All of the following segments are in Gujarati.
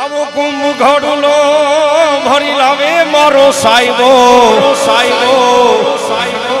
આવો કુંભ ઘડલો, ભરી લાવે મારો સાહેબો સાહેબો સાહેબો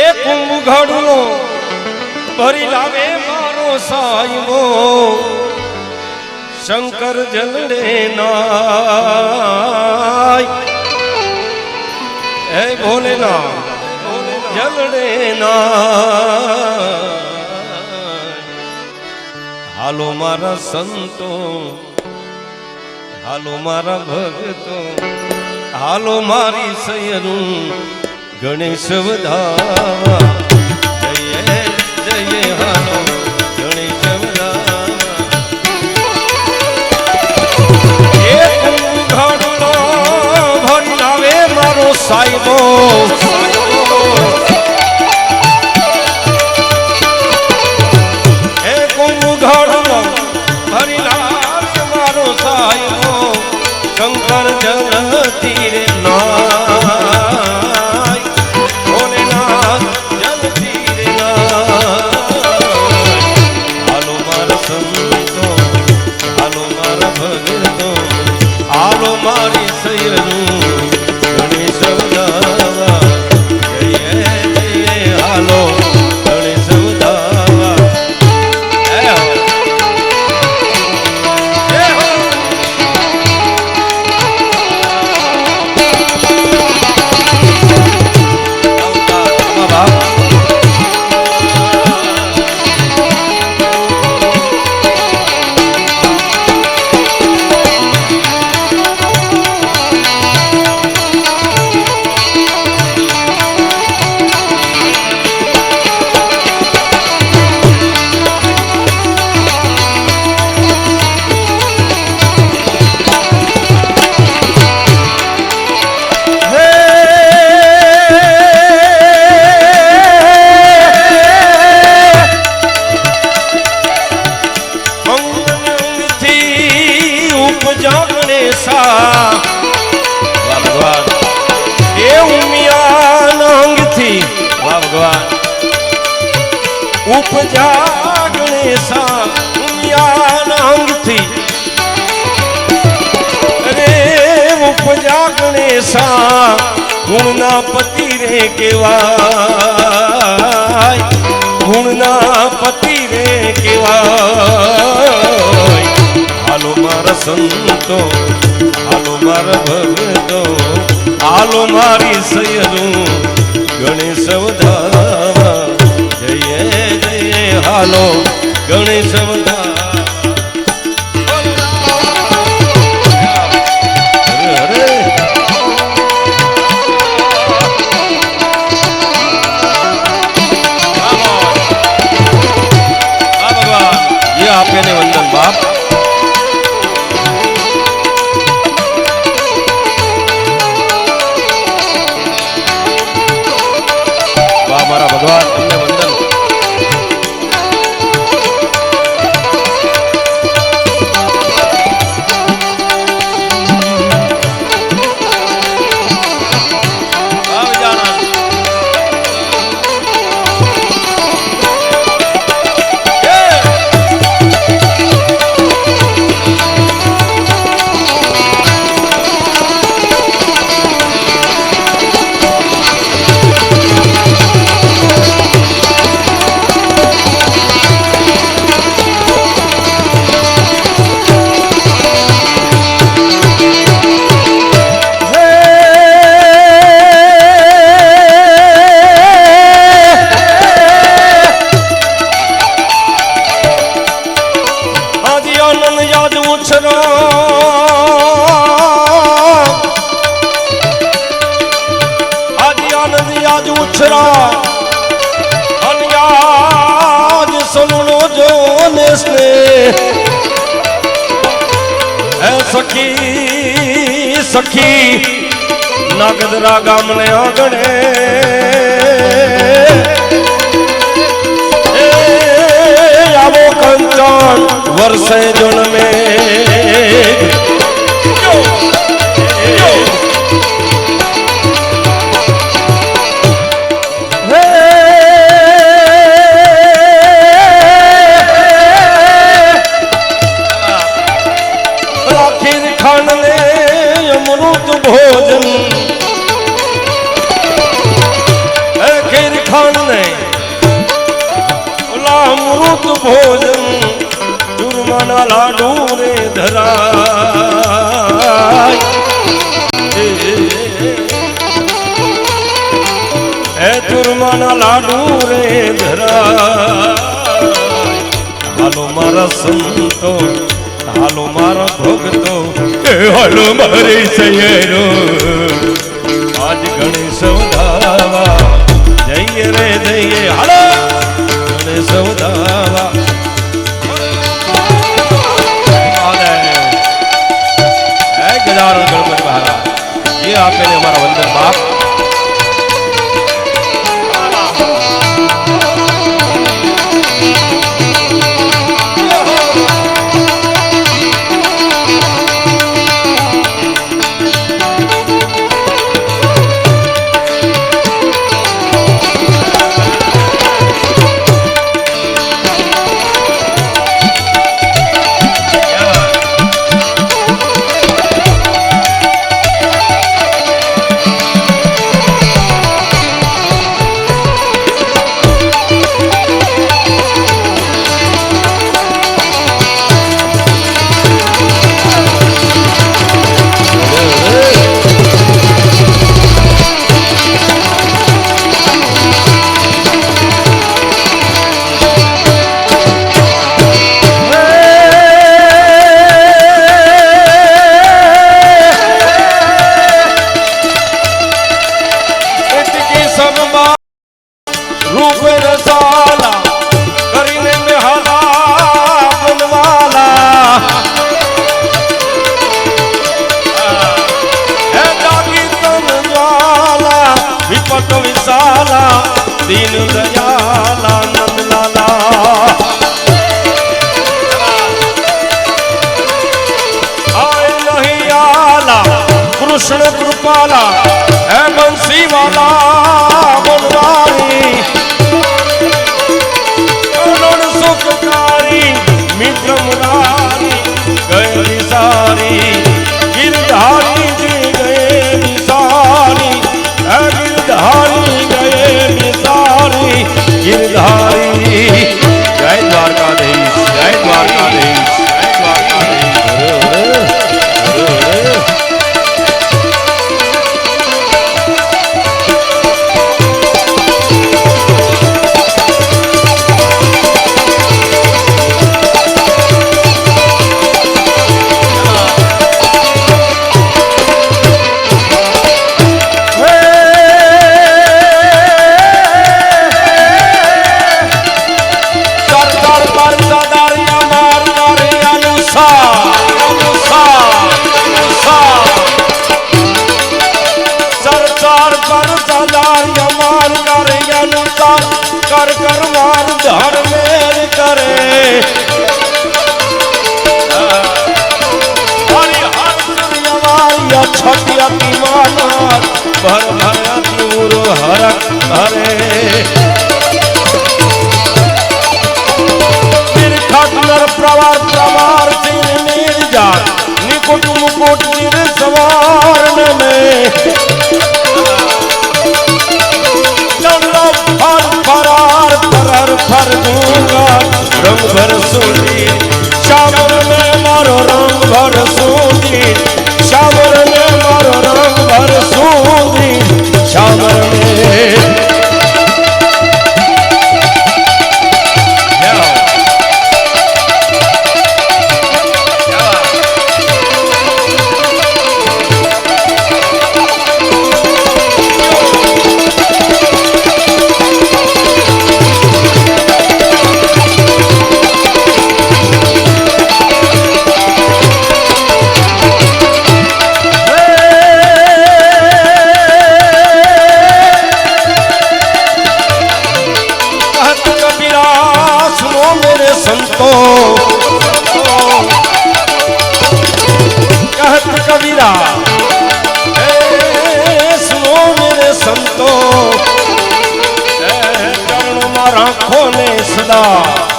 એ કુંભ ઘડલો, ભરી લાવે મારો સાહેબો શંકર જલડે નાય. હે ભોલેનાથ, જલડે નાય. હાલો મારા સંતો, હાલો મારા ભગતો હાલો મારી સયનું ગણેશ વધાવા. જય જય હાલો ગણેશ વધાવા. મારો સાહેબો ગુણના પતિ રે કેવાય ગુણના પતિ રે કેવાય હાલો મારા સંતો, હાલો મારા ભગતો હાલો મારી સૈયનું ગણેશ વધાવા જય જય હાલો ગણેશ વધાવા વાહ યાદ ઉછરા. અન્યાજ સલણો જો ને સ્નેહ. હે સખી સખી નાગદરા ગામને આંગણે આવો કંચન વર્ષે જન્મે. લાડુ રે ધરાય. હે ચૂરમાના લાડુ રે ધરાય. હાલો મારા સંતો, હાલો મારા ભોગતો હાલો મારી સૈયરો આજ ગણેશ વધાવા જઈએ રે જઈએ. હાલો ગણેશ વધાવા આપેને અમારા વંદન બાપ దీనుదయ મોટીર સવાર ને ચલો ફર, ફરાર ફરાર, ફર દૂંગા રંગ ભર સુધી શામ મેં મારો રંગ ભર સુધી સંતો. કહત કવિરા સુનો મેરે સંતો. ચરણમાં રાખો ને સદા.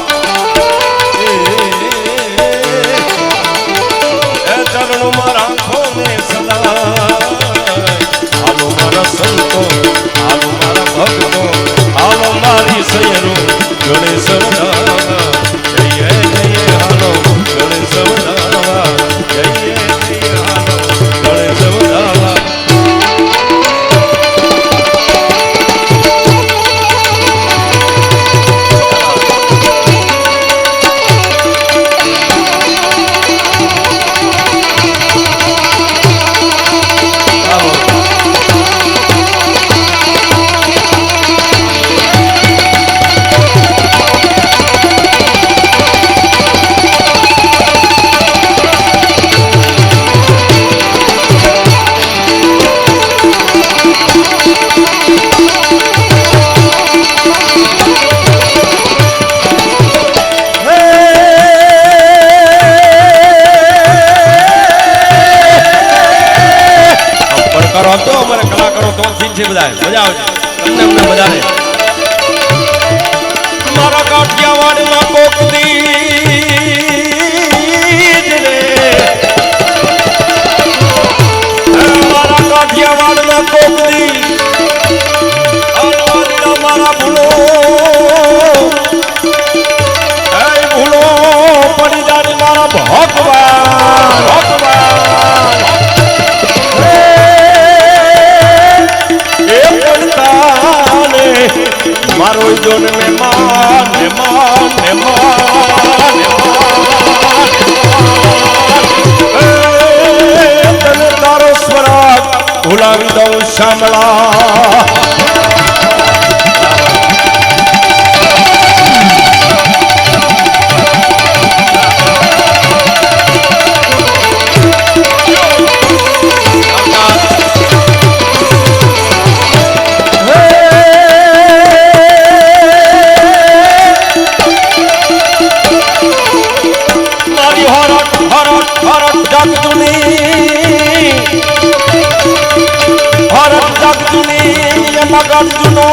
હરટ જગજુની એમાં ગરજુનો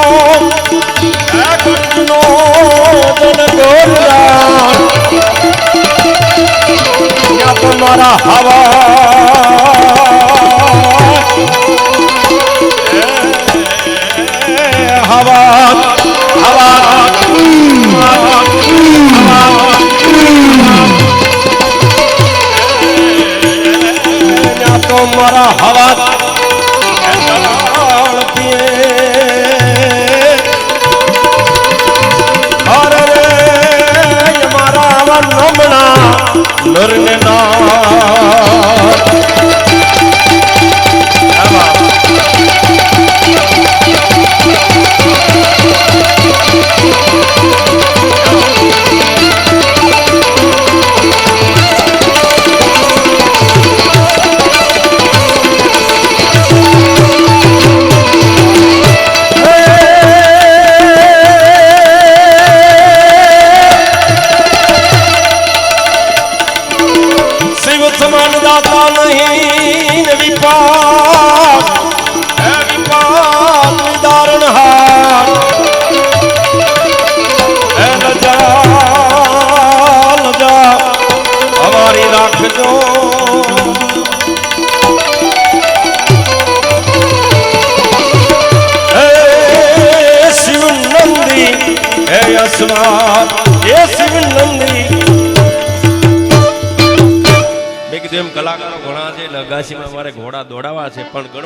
એ ગરજુનો તને ગોરદાન ત્યાં તો હવા. હવા હવા. હવા. આવા નમણા નરને નાથ.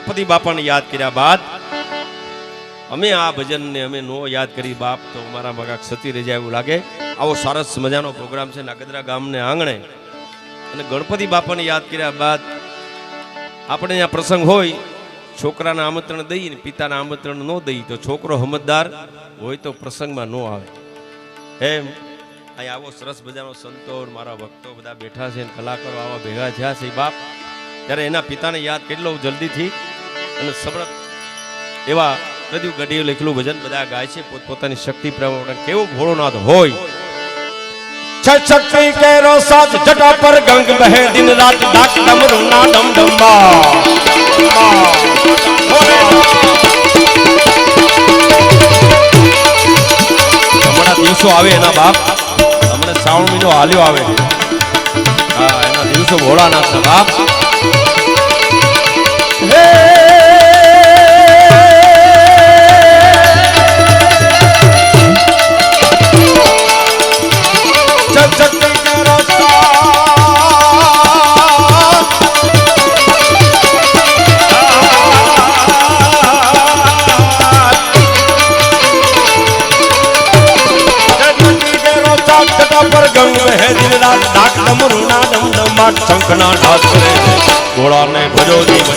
ગણપતિ બાપાને યાદ કર્યા બાદ અમે આ ભજનને અમે નો યાદ કરી બાપ તો અમારા મગા સતી રહી જાય એવું લાગે. આવો સરસ મજાનો પ્રોગ્રામ છે નાગદરા ગામને આંગણે. અને ગણપતિ બાપાને યાદ કર્યા બાદ આપણે અહીંયા પ્રસંગ હોય, છોકરાને આમંત્રણ દઈએ ને પિતાને આમંત્રણ ન દઈએ તો છોકરો હમતદાર હોય તો પ્રસંગમાં ન આવે. એમ અહીંયા આવો સરસ મજાનો સંતો મારા ભક્તો બધા બેઠા છે કલાકારો આવા ભેગા થયા છે બાપ. ત્યારે એના પિતાને યાદ કેટલો જલ્દીથી અને સબળત એવા પ્રદીપ ગઢીએ લખેલું ભજન બધા ગાય છે પોતપોતાની શક્તિ પ્રમાણે કેવો ભોળોનાથ હોય. છક્તિ કેરો સાત જટા પર ગંગ બહે દિન રાત ડાક ડમરુ ના ડમ હમણાં દિવસો આવે એના બાપ હમણાં શ્રાવણ મહિનો હાલ્યો આવે. હા એના દિવસો ભોળાનાથના બાપ. વહે દિન રાત ડાક ડમરુ ના શંખના ઢાસ હે હે ભજો જીવ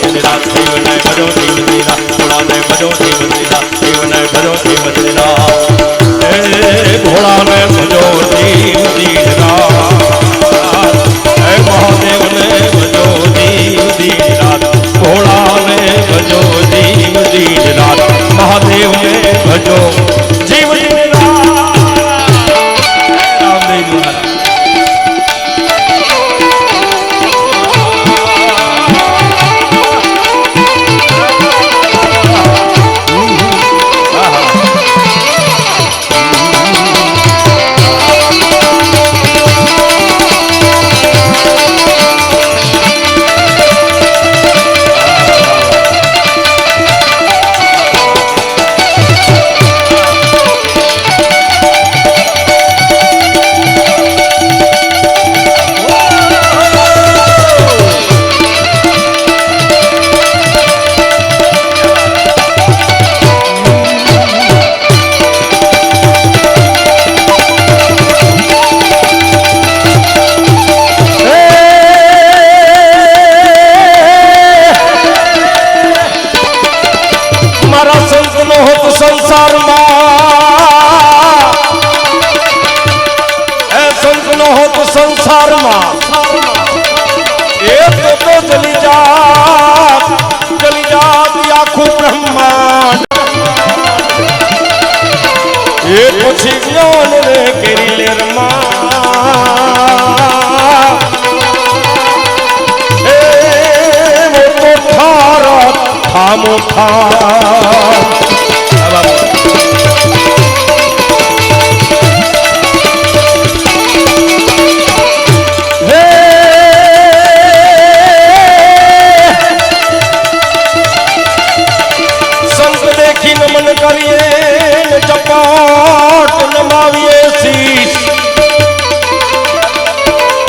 કરીએ ચપાટ નમાવીએ શીશ.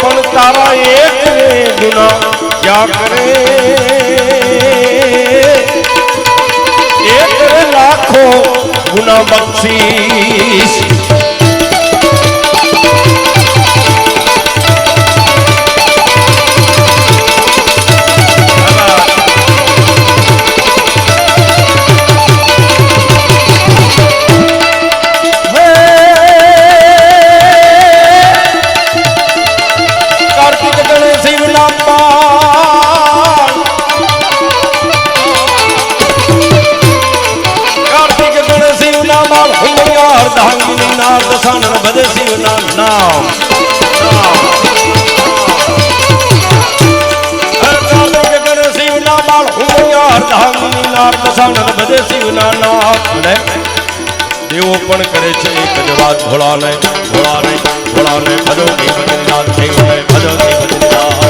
પણ તારા એક ગુના ક્યાં કરે? એક લાખો ગુના બક્ષીશ શિવના નામ દેવો પણ કરે છે એક જ વાત, ભોળાને ભોળાને ભોળાને ભજો દેવનાથ દેવને ભજો દેવનાથ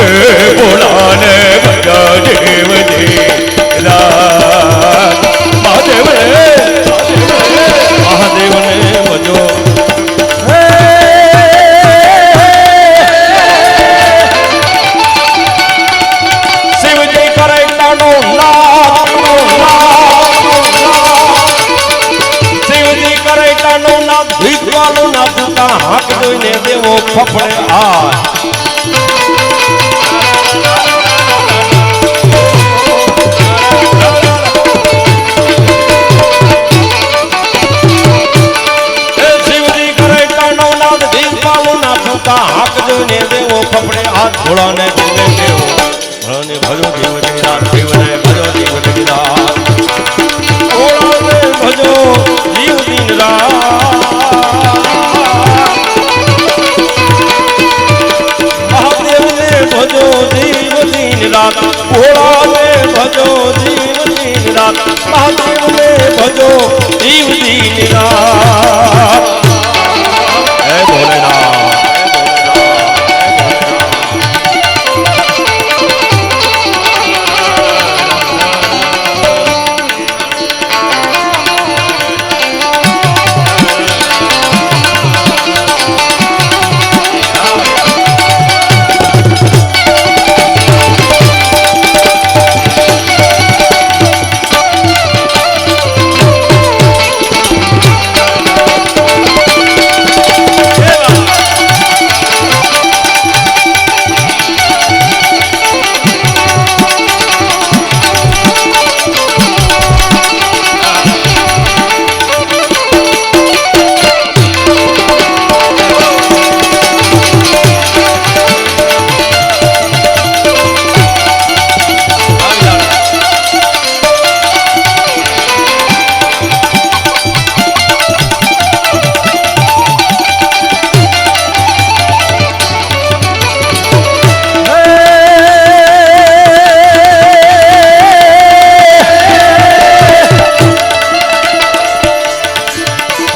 એ ભોળાને ભજો દેવ દેવનાથ જોઈને દેવો ફફડે હાથ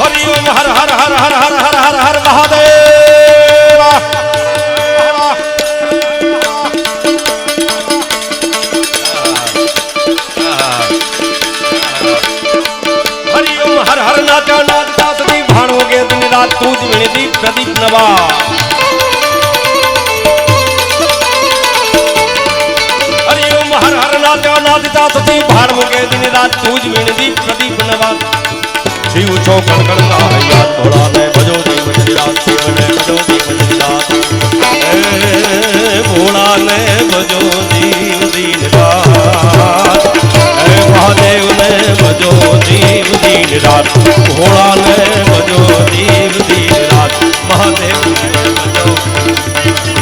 હરિ ઓમ હર હર હર હર હર હર હર હર મહાદેવ હરિ ઓમ હર હર નાચા નાચતા સદી ભાણો કે દિન રાત તું જ વિણતી પ્રદીપ નવા નાચા નાચતા સદી ભાર મૂકે દિન રાત તું જ વિણતી પ્રદીપ નવા શિવ છો કણકણતા હૈયા ભોળા ને ભજો દી મજરીદાસ શિવ ને ભજો દી મજરીદાસ હે ભોળા ને ભજો દી મજરીદાસ હે મહાદેવ ને ભજો દીવ દીન ભોળા ને ભજો દીવ દીન મહાદેવ ને ભજો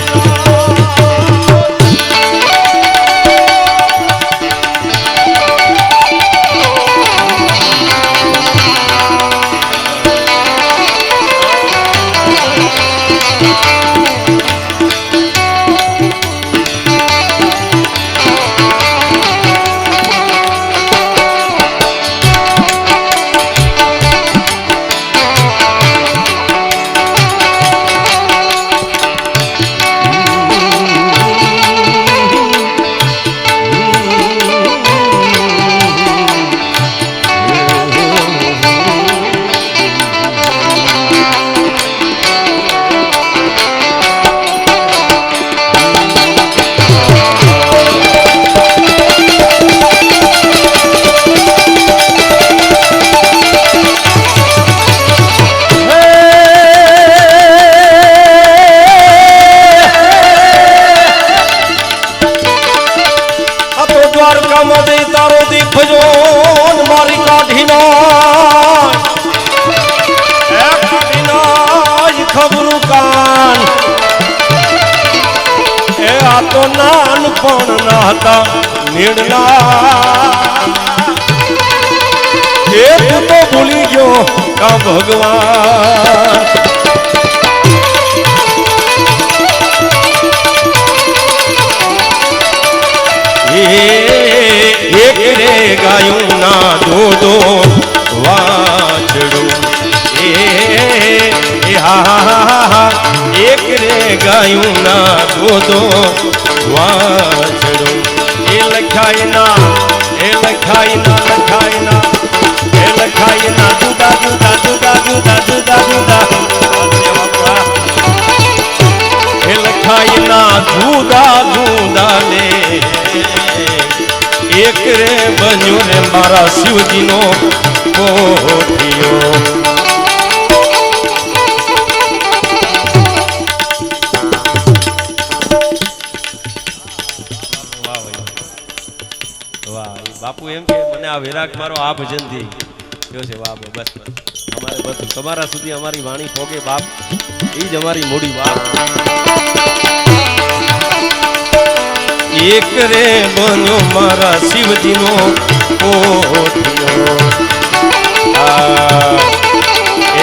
ભગવાન. એક રે ગાયું ના દોદો વાછડું. એ હા એક રે ગાયું ના દોદો વાછડું. એ લખાય ના, એ લખાય ના લખાય ના. એ લખાય ના જુદા જુદા જુદા જુદા જુદા જુદા બાપા એ લખાય ના જુદા જુદા ને એક રે બન્યો ને મારા શિવજીનો કોઠિયો બાપુ એમ કે, મને આ વિરાગ મારો આ ભજનથી છે, વાહ બસ બસ બધું તમારા સુધી અમારી વાણી પોગે બાપ. એ જ અમારી મોડી વાત. એક રે બન્યો મારા શિવજીનો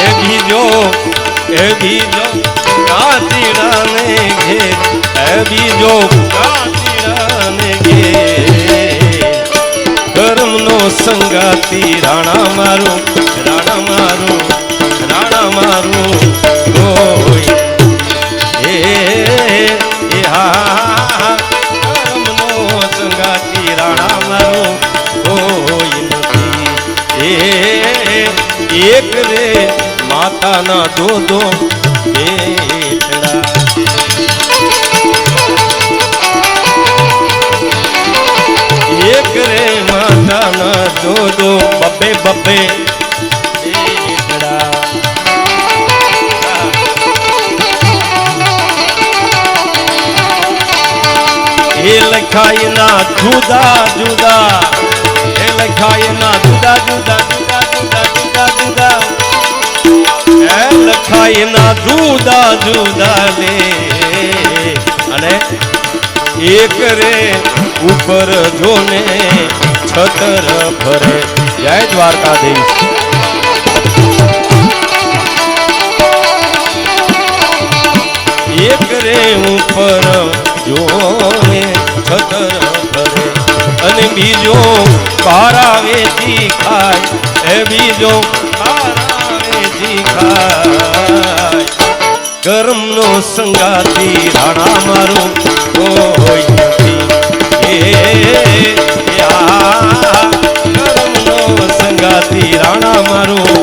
એ બીજો એ બીજો કાતીડાને ઘેર. એ બીજો કાતીડાને ઘેર. કર્મનો સંગાતી રાણા મારું રાણા મારું રાણા મારું એ એ સંગાતી રાણા મારું કોઈ નથી. એ, એક રે માતાના દો દો એક રે માતાના દો દો બબ્બે બબ્બે લખાય ના જુદા જુદા. એ લખાય ના જુદા જુદા જુદા જુદા જુદા જુદા. એ લખાય ના જુદા જુદા લે. અને એક રે ઉપર જોને છતર ફરે. જય દ્વારકાધીશ. એક રે ઉપર જોને છતર ભરે. અને બીજો બારા વેચી ખાય. એ બીજો બારા વેચી ખાય. કર્મનો સંગાતી રાણા મારું કોઈ નથી. એ કર્મનો સંગાતી રાણા મારું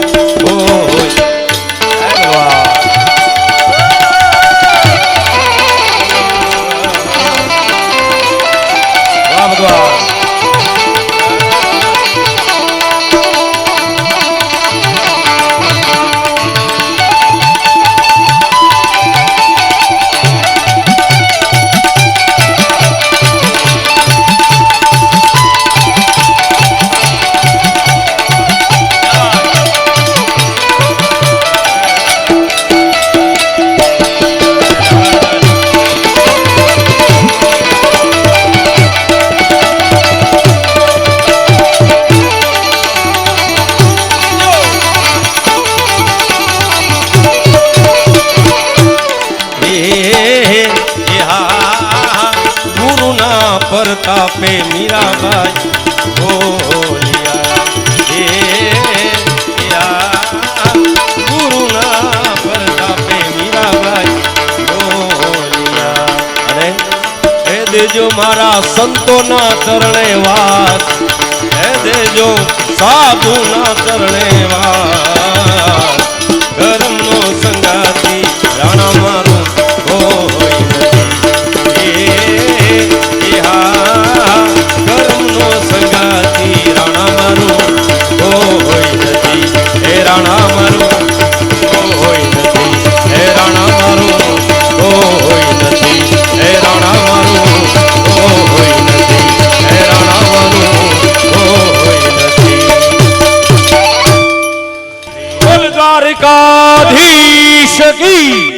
મારા સંતોના ચરણે વાસ હે દેજો, સાધુના ચરણે વાસ કર્મનો સંગાતી રાણા મારું હા સંગાતી રાણા મારું કોઈ રાણા નથી બોલ દ્વારકાધીશ કી